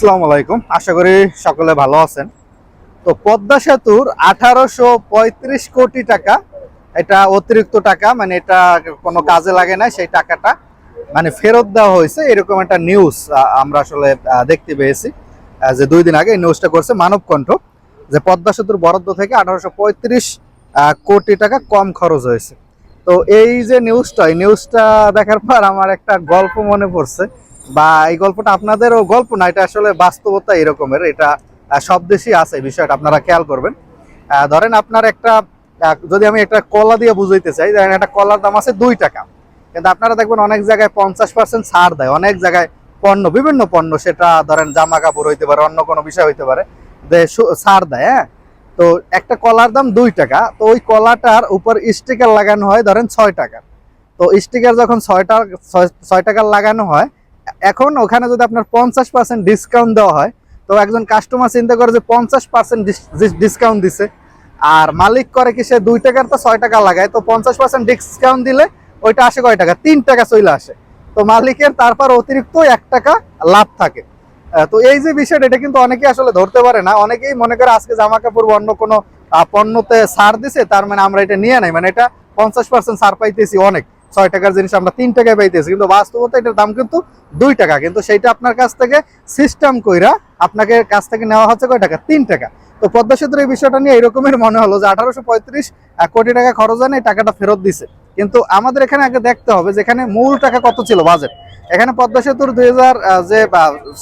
আসসালামু আলাইকুম। আশা করি সকলে ভালো আছেন। তো পদ্মা সেতুর আঠারোশো পঁয়ত্রিশ কোটি টাকা, এটা অতিরিক্ত টাকা মানে এটা কোনো কাজে লাগে না সেই টাকাটা মানে ফেরত দেওয়া হয়েছে। এরকম একটা নিউজ আমরা আসলে দেখতে পেয়েছি যে দুই দিন আগে এই নিউজটা করছে মানব কণ্ঠ যে পদ্মা সেতুর বরাদ্দ থেকে আঠারোশো পঁয়ত্রিশ কোটি টাকা কম খরচ হয়েছে। তো এই যে নিউজটা এই নিউজটা দেখার পর আমার একটা গল্প মনে পড়ছে। বা এই গল্পটা আপনাদেরও গল্প না, এটা আসলে বাস্তবতা এরকমের, এটা সব দেশেই আছে বিষয়টা, আপনারা খেয়াল করবেন। ধরেন আপনার একটা যদি আমি একটা কলা দিয়ে বুঝাইতে চাই, ধরেন একটা কলার দাম আছে দুই টাকা। কিন্তু আপনারা দেখবেন অনেক জায়গায় পঞ্চাশ পার্সেন্ট ছাড় দেয়, অনেক জায়গায় পণ্য, বিভিন্ন পণ্য, সেটা ধরেন জামা কাপড় হইতে পারে, অন্য কোনো বিষয় হইতে পারে, যে ছাড় দেয় হ্যাঁ? তো একটা কলার দাম দুই টাকা, তো ওই কলাটার উপর স্টিকার লাগানো হয় ধরেন ছয় টাকা। তো স্টিকার যখন ছয় টাকা ছয় টাকার লাগানো হয় এখন ওখানে যদি আপনার পঞ্চাশ পার্সেন্ট ডিসকাউন্ট দেওয়া হয়, তো একজন কাস্টমার চিন্তা করে যে পঞ্চাশ পার্সেন্ট ডিসকাউন্ট দিছে। আর মালিক করে কি সে দুই টাকার তো ছয় টাকা লাগায়, তো পঞ্চাশ পার্সেন্ট ডিসকাউন্ট দিলে ওইটা আসে কয় টাকা? তিন টাকা চলে আসে। তো মালিকের তারপর অতিরিক্ত এক টাকা লাভ থাকে। তো এই যে বিষয়টা, এটা কিন্তু অনেকেই আসলে ধরতে পারে না। অনেকেই মনে করে আজকে জামা কাপড় অন্য কোনো পণ্যতে ছাড় দিছে, তার মানে আমরা এটা নিয়ে নাই। মানে এটা পঞ্চাশ পার্সেন্ট ছাড় পাইতেছি অনেক। ছয় টাকার জিনিস আমরা তিন টাকায় পাইতেছি, কিন্তু বাস্তবতা এটার দাম কিন্তু দুই টাকা। কিন্তু সেইটা আপনার কাছ থেকে সিস্টেম কইরা আপনাকে কাছ থেকে নেওয়া হচ্ছে কয় টাকা? তিন টাকা। তো পদ্মা সেতুর এই বিষয়টা নিয়ে এরকমের মনে হলো যে আঠারোশো পঁয়ত্রিশ কোটি টাকা খরচ হয় না, এই টাকাটা ফেরত দিছে। কিন্তু আমাদের এখানে আগে দেখতে হবে যে এখানে মূল টাকা কত ছিল বাজেট এখানে পদ্মা সেতুর দুই হাজার যে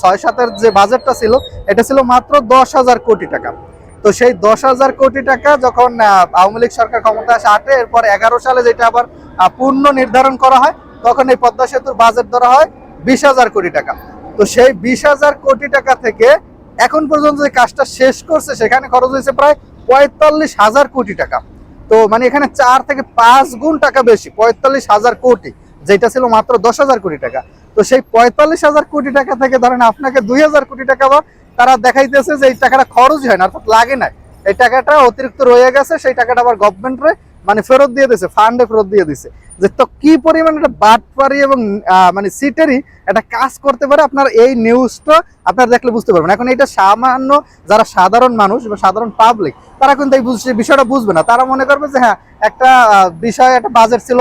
ছয় সাতের যে বাজেটটা ছিল, এটা ছিল মাত্র দশ হাজার কোটি টাকা। তো সেই দশ হাজার কোটি টাকা যখন আওয়ামী লীগ সরকার ক্ষমতা আসে আটে, এরপর এগারো সালে যেটা আবার পূর্ণ নির্ধারণ করা হয়, তখন এই পদ্মা সেতুর বাজেট ধরা হয় বিশ হাজার কোটি টাকা। তো সেই বিশ হাজার কোটি টাকা থেকে এখন পর্যন্ত যে কাজটা শেষ করছে, সেখানে খরচ হয়েছে প্রায় পঁয়তাল্লিশ হাজার কোটি টাকা। তো মানে এখানে চার থেকে পাঁচ গুণ টাকা বেশি, পঁয়তাল্লিশ হাজার কোটি, যেটা ছিল মাত্র দশ হাজার কোটি টাকা। তো সেই পঁয়তাল্লিশ হাজার কোটি টাকা থেকে ধরেন আপনাকে দুই হাজার কোটি টাকা বা তারা দেখাইতেছে যে এই টাকাটা খরচ হয় না, অর্থাৎ লাগে না এই টাকাটা অতিরিক্ত রয়ে গেছে, সেই টাকাটা আবার গভর্নমেন্টে মানে ফেরত দিয়ে দিছে ফান্ডে ফেরত দিয়ে দিছে। যে তো কি পরিমাণ একটা বাটপারি এবং মানে সিটেরই একটা কাজ করতে পারে আপনার এই নিউজটা আপনারা দেখলে বুঝতে পারবেন। এখন এটা সামান্য যারা সাধারণ মানুষ বা সাধারণ পাবলিক তারা কিন্তু এই বিষয়টা বুঝবে না। তারা মনে করবে যে হ্যাঁ একটা বিষয়, একটা বাজেট ছিল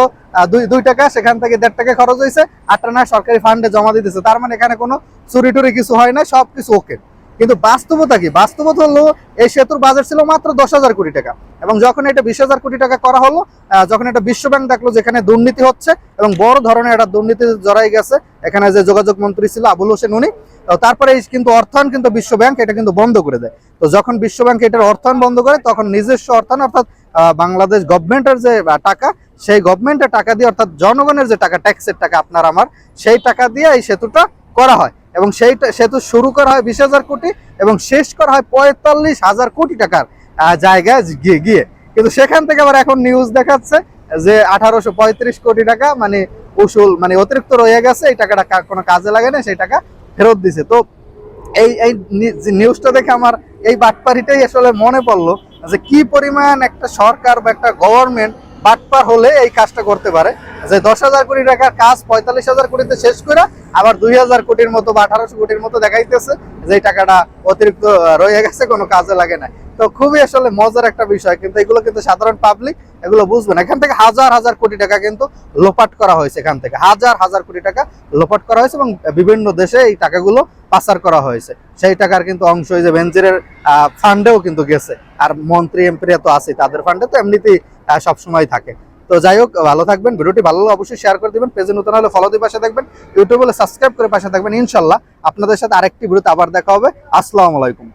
দুই দুই টাকা, সেখান থেকে দেড় টাকা খরচ হয়েছে, আটটা না সরকারি ফান্ডে জমা দিতেছে। তার মানে এখানে কোনো চুরি টুরি কিছু হয় না সব কিছু ওকে কিন্তু বাস্তবতা কি? বাস্তবতা হলো, এই সেতুর বাজেট ছিল মাত্র দশ হাজার কোটি টাকা। এবং যখন এটা বিশ হাজার কোটি টাকা করা হলো যখন এটা বিশ্বব্যাংক দেখল যেখানে দুর্নীতি হচ্ছে এবং বড় ধরনের একটা দুর্নীতি জড়াই গেছে, এখানে যে যোগাযোগ মন্ত্রী ছিল আবুল হোসেন, উনি তারপরে কিন্তু অর্থায়ন কিন্তু বিশ্বব্যাংক এটা কিন্তু বন্ধ করে দেয়। তো যখন বিশ্বব্যাংক এটার অর্থায়ন বন্ধ করে, তখন নিজস্ব অর্থায়ন, অর্থাৎ বাংলাদেশ গভর্নমেন্টের যে টাকা, সেই গভর্নমেন্টের টাকা দিয়ে, অর্থাৎ জনগণের যে টাকা ট্যাক্সের টাকা আপনার, আমার, সেই টাকা দিয়ে এই সেতুটা করা হয়। এবং সেই টা- সেতু শুরু করা হয় বিশ হাজার কোটি এবং শেষ করা হয় পঁয়তাল্লিশ হাজার কোটি টাকার জায়গায় গিয়ে গিয়ে। কিন্তু সেখান থেকে আবার এখন নিউজ দেখাচ্ছে যে আঠারোশো পঁয়ত্রিশ কোটি টাকা মানে উসুল মানে অতিরিক্ত রয়ে গেছে, এই টাকাটা কোনো কাজে লাগে না সেই টাকা ফেরত দিছে। তো এই এই নিউজটা দেখে আমার এই বাটপারিটাই আসলে মনে পড়ল যে কি পরিমাণ একটা সরকার বা একটা গভর্নমেন্ট বাটপার হলে এই কাজটা করতে পারে। যে দশ হাজার কোটি টাকার কাজ পঁয়তাল্লিশ হাজার কোটিতে শেষ করে আবার দুই হাজার কোটির মতো বা আঠারোশো কোটির মতো দেখাইতেছে যে টাকাটা অতিরিক্ত রয়ে গেছে, কোনো কাজে লাগে না। তো খুবই আসলে মজার একটা বিষয়, কিন্তু এগুলো কিন্তু সাধারণ পাবলিক এগুলো বুঝবে না। এখান থেকে হাজার হাজার কোটি টাকা কিন্তু লোপাট করা হয়েছে এখান থেকে। হাজার হাজার কোটি টাকা লোপাট করা হয়েছে এবং বিভিন্ন দেশে এই টাকাগুলো পাচার করা হয়েছে। সেই টাকার কিন্তু অংশ এই যে ভেঞ্চারের ফান্ডেও কিন্তু গেছে। আর মন্ত্রী, এমপি তো আছে তাদের ফান্ডে তো এমনিতেই সবসময় থাকে। তো যাই হোক, ভালো থাকবেন, ভিডিওটি ভালো হলে অবশ্যই শেয়ার করে দেবেন পেজে নতুন হলে ফলো দিয়ে পাশে থাকবেন ইউটিউবে সাবস্ক্রাইব করে পাশে থাকবেন, ইনশাল্লাহ আপনাদের সাথে আরেকটি ভিডিওতে আবার দেখা হবে। আসসালামু আলাইকুম।